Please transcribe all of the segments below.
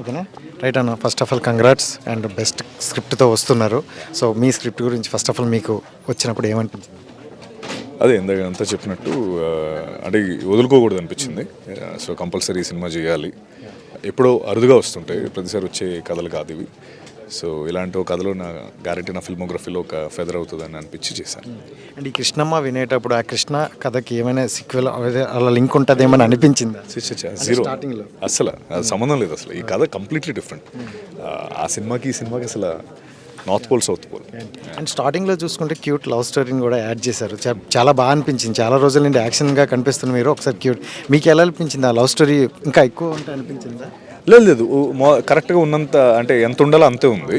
ఓకేనా? రైట్ అన్న first of all congrats and best స్క్రిప్ట్తో వస్తున్నారు. సో మీ స్క్రిప్ట్ గురించి ఫస్ట్ ఆఫ్ ఆల్ మీకు వచ్చినప్పుడు ఏమనిపించింది? అదే ఇందాక అంతా చెప్పినట్టు అంటే వదులుకోకూడదు అనిపించింది. సో కంపల్సరీ సినిమా చేయాలి. ఎప్పుడో అరుదుగా వస్తుంటాయి ప్రతిసారి వచ్చే కథలు కాదు ఇవి. సో ఇలాంటి ఒక కథలో నా గ్యారెంటీ నా ఫిల్మోగ్రఫీలో ఒక ఫెదర్ అవుతుందని అనిపించి చేశాను. అండ్ ఈ కృష్ణమ్మ వినేటప్పుడు ఆ కృష్ణ కథకి ఏమైనా సిక్వెల్ అలా లింక్ ఉంటుందేమని అనిపించిందా? జీరో. అసలు సంబంధం లేదు అసలు ఈ కథ కంప్లీట్లీ డిఫరెంట్ ఆ సినిమాకి ఈ సినిమాకి అసలు North Pole South Pole and స్టార్టింగ్లో చూసుకుంటే క్యూట్ లవ్ స్టోరీని కూడా యాడ్ చేశారు. చాలా బాగా అనిపించింది. చాలా రోజుల నుండి యాక్షన్గా కనిపిస్తుంది మీరు ఒకసారి క్యూట్ మీకు ఎలా అనిపించింది ఆ లవ్ స్టోరీ ఇంకా ఎక్కువ ఉంటే అనిపించిందా? లేదు లేదు. కరెక్ట్గా ఉన్నంత అంటే ఎంత ఉండాలో అంతే ఉంది.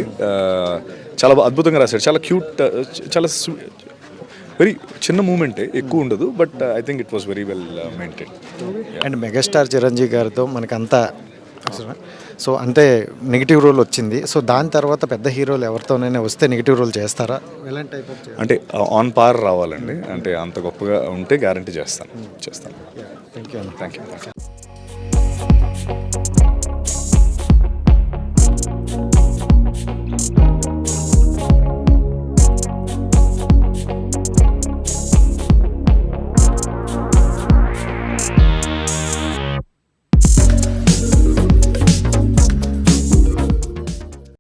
చాలా అద్భుతంగా రాశాడు చాలా క్యూట్ చాలా వెరీ చిన్న మూమెంటే ఎక్కువ ఉండదు but I think it was very well maintain. And megastar Chiranjeevi గారితో మనకంతా సో అంతే నెగిటివ్ రోల్ వచ్చింది. సో దాని తర్వాత పెద్ద హీరోలు ఎవరితోనైనా వస్తే నెగిటివ్ రోల్ చేస్తారా? ఎలాంటి టైప్ అంటే ఆన్ పార్ రావాలండి. అంటే అంత గొప్పగా ఉంటే గ్యారంటీ చేస్తాను. చేస్తాను. Thank you thank you